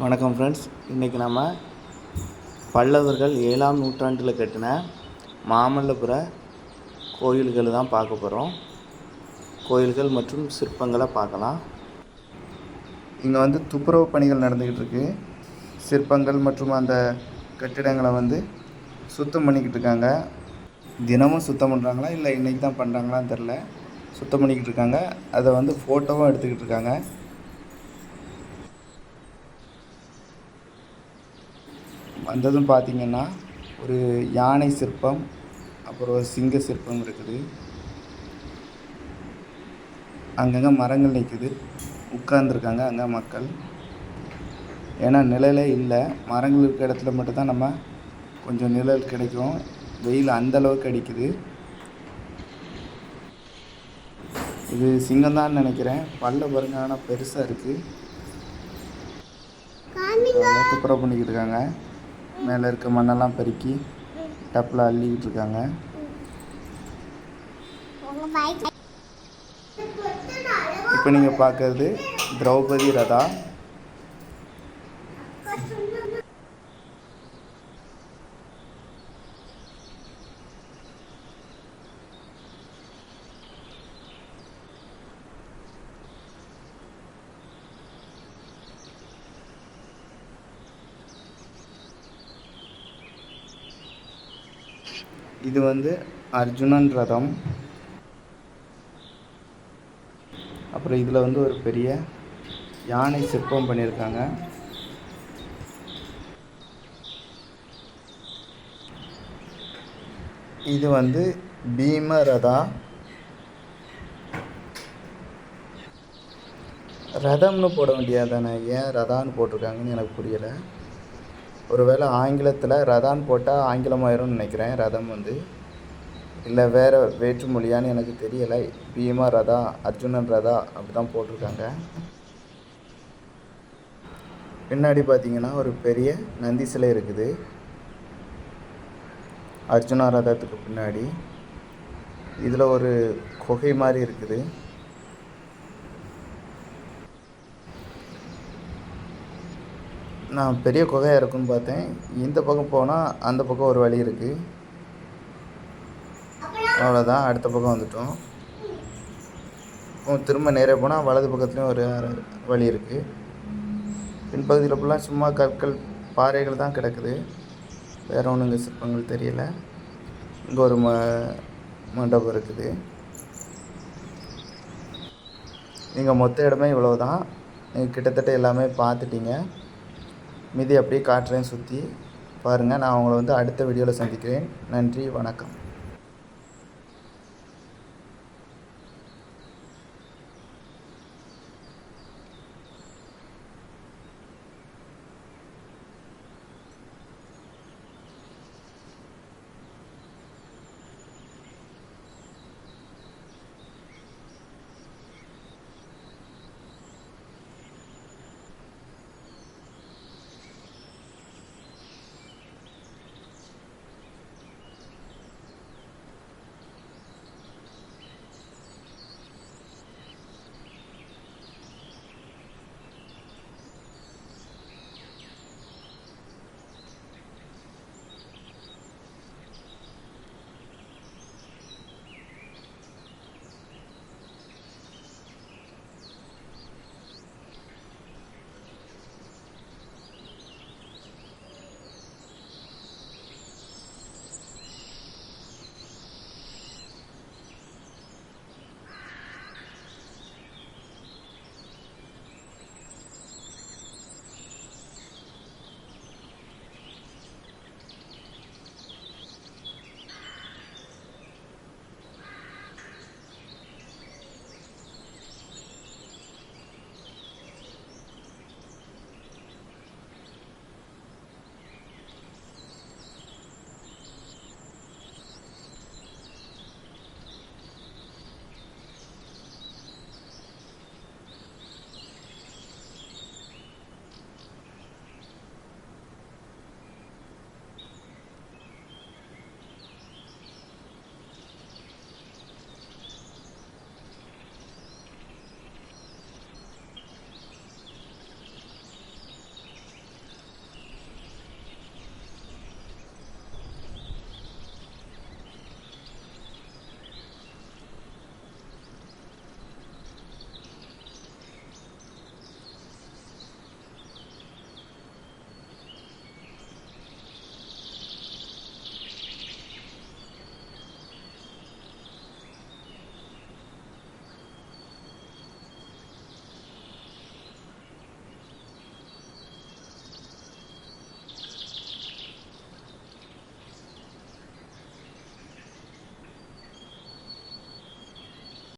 வணக்கம் ஃப்ரெண்ட்ஸ் இன்றைக்கி நம்ம பல்லவர்கள் ஏழாம் நூற்றாண்டில் கட்டின மாமல்லபுர கோயில்கள் தான் பார்க்க போகிறோம் கோயில்கள் மற்றும் சிற்பங்களை பார்க்கலாம். இங்கே வந்து துப்புரவு பணிகள் நடந்துக்கிட்டு இருக்கு. சிற்பங்கள் மற்றும் அந்த கட்டிடங்களை வந்து சுத்தம் பண்ணிக்கிட்டு இருக்காங்க. தினமும் சுத்தம் பண்ணுறாங்களா இல்லை இன்றைக்கி தான் பண்ணுறாங்களான்னு தெரில சுத்தம் பண்ணிக்கிட்டு இருக்காங்க. அதை வந்து ஃபோட்டோவும் எடுத்துக்கிட்டு இருக்காங்க. வந்ததும் பார்த்தீங்கன்னா ஒரு யானை சிற்பம் அப்புறம் சிங்க சிற்பம் இருக்குது. அங்கங்கே மரங்கள் நிற்குது உட்கார்ந்துருக்காங்க அங்கே மக்கள். ஏன்னா நிழலே இல்லை. மரங்கள் இருக்கிற இடத்துல மட்டும்தான் நம்ம கொஞ்சம் நிழல் கிடைக்கும். வெயில் அந்த அளவுக்கு அடிக்குது. இது சிங்கம் தான் நினைக்கிறேன் பல்ல பாருங்க ஆனால் பெருசாக இருக்குது பண்ணிக்கிட்டு இருக்காங்க. மேலே இருக்க மண்ணெல்லாம் பெருக்கி டப்பில் அள்ளிக்கிட்டு இருக்காங்க. இப்போ நீங்கள் பார்க்கறது திரௌபதி ரதா. இது வந்து அர்ஜுனன் ரதம். அப்புறம் இதில் வந்து ஒரு பெரிய யானை சிற்பம் பண்ணியிருக்காங்க. இது வந்து பீம ரதா ரதம்னு போட வேண்டியதானே ஏன் ரதான்னு போட்டிருக்காங்கன்னு எனக்கு புரியலை. ஒருவேளை ஆங்கிலத்தில் ரதான்னு போட்டால் ஆங்கிலமாயிரும்னு நினைக்கிறேன் ரதம் வந்து. இல்லை வேறு வேற்று மொழியான்னு எனக்கு தெரியலை. பீமா ரதா அர்ஜுனன் ரதா அப்படி தான் போட்டிருக்காங்க. பின்னாடி பார்த்தீங்கன்னா ஒரு பெரிய நந்தி சிலை இருக்குது. அர்ஜுனா ரதத்துக்கு பின்னாடி. இதில் ஒரு குகை மாதிரி இருக்குது. நான் பெரிய குகையாக இருக்குன்னு பார்த்தேன். இந்த பக்கம் போனால் அந்த பக்கம் ஒரு வழி இருக்குது அவ்வளோதான் அடுத்த பக்கம் வந்துட்டோம். திரும்ப நேராக போனால் வலது பக்கத்துலேயும் ஒரு வழி இருக்குது பின்பகுதியில் ஃபுல்லாக சும்மா கற்கள் பாறைகள் தான் கிடக்குது. வேறு ஒன்றும் இங்கே சிற்பங்கள் தெரியல. இங்கே ஒரு ம மண்டபம் இருக்குது. நீங்கள் மொத்த இடமே இவ்வளோ தான் நீங்கள் கிட்டத்தட்ட எல்லாமே பார்த்துட்டீங்க. மீதி அப்படியே காட்டுறேன் சுற்றி பாருங்கள் நான் உங்களை வந்து அடுத்த வீடியோவில் சந்திக்கிறேன். நன்றி வணக்கம்.